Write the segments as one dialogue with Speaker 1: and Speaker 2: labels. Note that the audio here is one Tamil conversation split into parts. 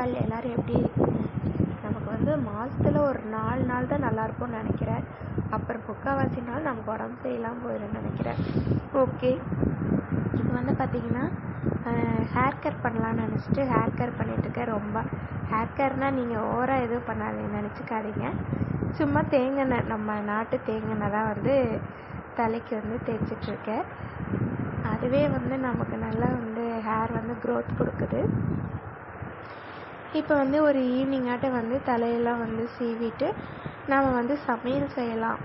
Speaker 1: ஆள். எல்லோரும் எப்படி நமக்கு வந்து மாதத்துல ஒரு நாலு நாள் தான் நல்லா இருப்போம்னு நினைக்கிறேன். அப்புறம் முக்கால்வாசி நாள் நமக்கு உடம்பு சரியில்லாமல் போயிடும்னு நினைக்கிறேன். ஓகே இப்போ வந்து பார்த்தீங்கன்னா ஹேர் கட் பண்ணலான்னு நினச்சிட்டு ஹேர் கட் பண்ணிகிட்ருக்கேன் ரொம்ப. ஹேர் கட்னால் நீங்கள் ஓவராக எதுவும் பண்ணாதீங்க நினச்சிக்காதீங்க. சும்மா தேங்காய் நம்ம நாட்டு தேங்காய் தான் வந்து தலைக்கு வந்து தேய்ச்சிட்ருக்கேன் அதுவே வந்து நமக்கு நல்லா வந்து ஹேர் வந்து க்ரோத் கொடுக்குது. இப்போ வந்து ஒரு ஈவினிங்காட்ட வந்து தலையெல்லாம் வந்து சீவிட்டு நாம் வந்து சமையல் செய்யலாம்.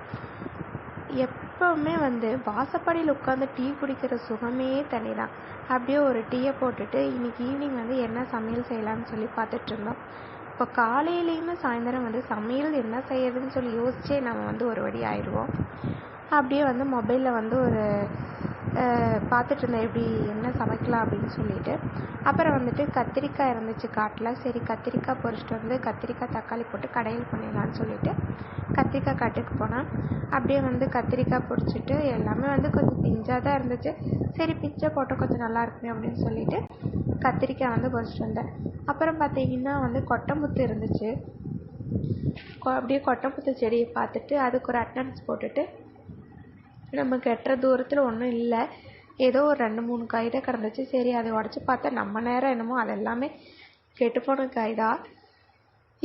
Speaker 1: எப்போவுமே வந்து வாசப்படியில் உட்காந்து டீ குடிக்கிற சுகமே தனி தான் அப்படியே ஒரு டீயை போட்டுட்டு இன்றைக்கி ஈவினிங் வந்து என்ன சமையல் செய்யலாம்னு சொல்லி பார்த்துட்ருந்தோம் இப்போ காலையிலையுமே சாயந்தரம் வந்து சமையல் என்ன செய்யறதுன்னு சொல்லி யோசிச்சே நம்ம வந்து ஒரு வழி ஆயிடுவோம். அப்படியே வந்து மொபைலில் வந்து ஒரு பார்த்துட்டு இருந்தேன். எப்படி என்ன சமைக்கலாம் அப்படின்னு சொல்லிட்டு. அப்புறம் வந்துட்டு கத்திரிக்காய் இருந்துச்சு காட்டில். சரி கத்திரிக்காய் பொறிச்சிட்டு வந்து கத்திரிக்காய் தக்காளி போட்டு கடையில் பண்ணிடலான்னு சொல்லிட்டு கத்திரிக்காய் காட்டுக்கு போனேன். அப்படியே வந்து கத்திரிக்காய் பொரிச்சிட்டு எல்லாமே வந்து கொஞ்சம் பிஞ்சாக தான் இருந்துச்சு. சரி பிஞ்சை போட்டால் கொஞ்சம் நல்லா இருக்குமே அப்படின்னு சொல்லிட்டு கத்திரிக்காய் வந்து பொறிச்சிட்டு வந்தேன். அப்புறம் பார்த்தீங்கன்னா வந்து கொட்டைமுத்து இருந்துச்சு. அப்படியே கொட்டைமுத்து செடியை பார்த்துட்டு அதுக்கு ஒரு அட்டனன்ஸ் போட்டுட்டு நம்ம கெட்ட தூரத்தில் ஒன்றும் இல்லை. ஏதோ ஒரு ரெண்டு மூணு காய் தான் கிடந்துச்சு. சரி அதை உடச்சி பார்த்தா நம்ம நேரம் என்னமோ அது எல்லாமே கெட்டுப்போன காய் தான்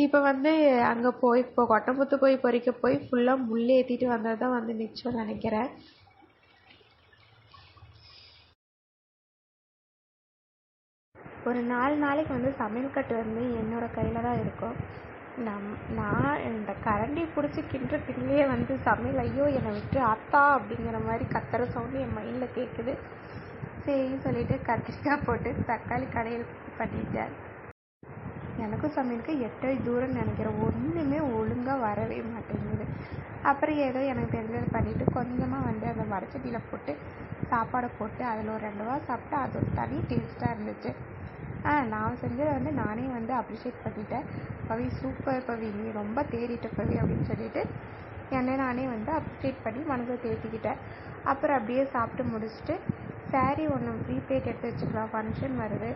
Speaker 1: இப்போ வந்து அங்கே போய் இப்போ கொட்டம்புத்து போய் பறிக்க போய் ஃபுல்லாக முள் ஏற்றிட்டு வந்தது தான் வந்து மிச்சம் நினைக்கிறேன். ஒரு நாலு நாளைக்கு வந்து சமையல் கட்டு வந்து என்னோடய கையில் தான் இருக்கும். நம் நான் இந்த கரண்டி பிடிச்சி கிண்டுற வந்து சமையல் ஐயோ என்னை விட்டு அத்தா அப்படிங்கிற மாதிரி கத்துற சவுண்டு என் மைண்டில் கேட்குது சரின்னு சொல்லிட்டு கத்திரிக்காய் போட்டு தக்காளி கடையில் பண்ணிட்டேன் எனக்கும் சமையலுக்கு எட்டடி தூரம் தூரம்னு நினைக்கிறேன். ஒன்றுமே ஒழுங்காக வரவே மாட்டேங்குது. அப்புறம் ஏதோ எனக்கு தெரிஞ்சதை பண்ணிவிட்டு கொஞ்சமாக வந்து அந்த மரச்சட்டியில் போட்டு சாப்பாடை போட்டு அதில் ஒரு ரெண்டு வா சாப்பிட்டா அது ஒரு தனி டேஸ்ட்டாக இருந்துச்சு. ஆ நான் செஞ்சதை வந்து நானே வந்து அப்ரிஷியேட் பண்ணிட்டேன். பவி சூப்பர் பவி. நீ ரொம்ப தேறிட்ட பவி அப்படின்னு சொல்லிட்டு என்னை நானே வந்து அப்ரிஷியேட் பண்ணி மனதை தேற்றிக்கிட்டேன் அப்புறம் அப்படியே சாப்பிட்டு முடிச்சுட்டு சாரீ ஒன்று ப்ரீபெய்ட் எடுத்து வச்சுக்கலாம் ஃபங்க்ஷன் வருது.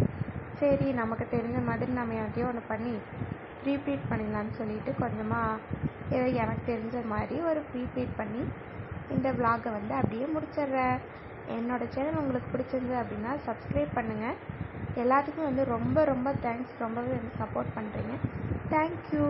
Speaker 1: சரி நமக்கு தெரிஞ்ச மாதிரி நம்ம யார்கிட்டயோ ஒன்று பண்ணி ப்ரீபெய்ட் பண்ணிடலான்னு சொல்லிட்டு கொஞ்சமாக ஏதோ எனக்கு தெரிஞ்ச மாதிரி ஒரு ப்ரீபெய்ட் பண்ணி இந்த விலாகை வந்து அப்படியே முடிச்சிடுறேன். என்னோடய சேனல் உங்களுக்கு பிடிச்சிருந்தது அப்படின்னா சப்ஸ்கிரைப் பண்ணுங்கள் எல்லாத்துக்கும் வந்து ரொம்ப ரொம்ப தேங்க்ஸ் ரொம்பவே வந்து சப்போர்ட் பண்ணுறீங்க தேங்க்யூ